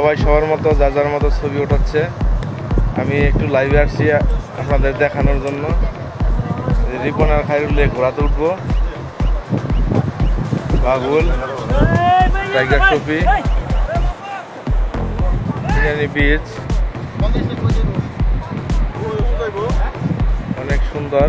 সবাই সবার মতো যা যার মতো ছবি ওঠাচ্ছে আমি একটু লাইভে আসছি আপনাদের দেখানোর জন্য। রিপন আর খাইরুল্লে ঘোরাতে উঠবো। বাগুল টাইগার টপি বিচ অনেক সুন্দর।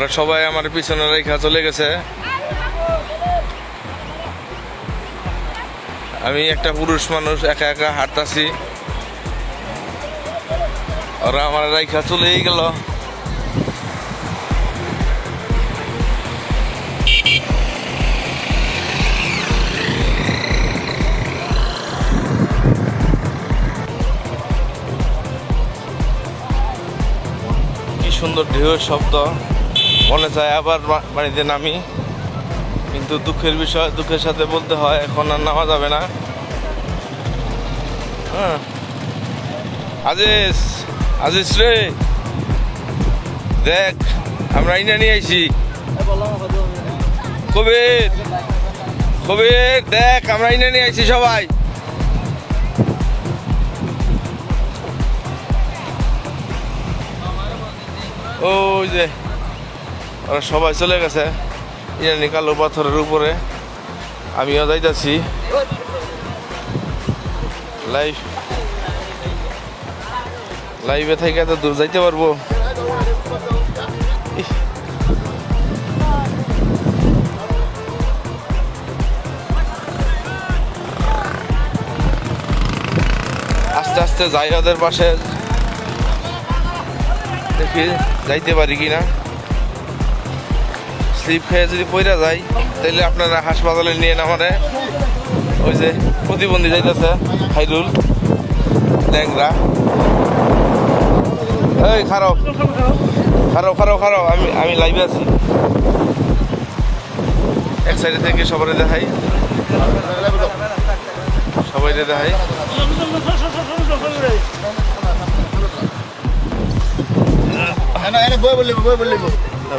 ওরা সবাই আমার পিছনে রেখা চলে গেছে। আমি একটা পুরুষ মানুষ, একা একা হাঁটতাছি। ওরা আমার রেখা চলেই গেল। কি সুন্দর ঢেউয়ের শব্দ। মনে চায় আবার বাড়িতে নামি। কিন্তু দুঃখের বিষয় দুঃখের সাথে বলতে হয়, এখন আর নামা যাবে না। হ্যাঁ। আজিজ আজিজ রে। দেখ, আমরা আইনা নিয়ে আইছি। কবির কবির, দেখ, আমরা আইনা নিয়ে আইছি সবাই। ওই যে ওরা সবাই চলে গেছে। ইরানি কালো পাথরের উপরে। আমিও যাইতাছি। লাইভ লাইভে থেকে এত দূর যাইতে পারব? আস্তে আস্তে যাই ওদের পাশে দেখি যাইতে পারি কিনা। স্লিপ খেয়ে যদি পইরা যাই তাহলে আপনারা হাসপাতালে নিয়ে নামারে ওই যে প্রতিবন্ধী যাইতেছে খাইরুল ল্যাংরা এই খারাপ। খারাপ খারাপ খারাপ। আমি আমি লাইভে আছি। এক সাইডে থেকে সবাই দেখাই। সবাই দেখাই।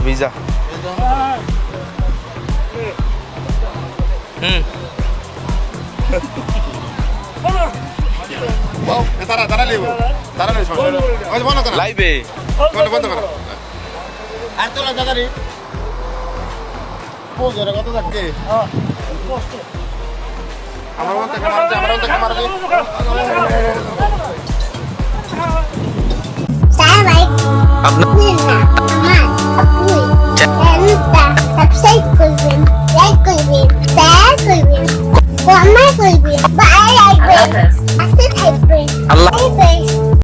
ভিজা। হুম তারা তারা লিব তারা ওই বন্ধ কর লাইভে বন্ধ কর আর তোলা দাদারি বল জোরে থাকছে আপনার. I love this. I still hate green. I love it.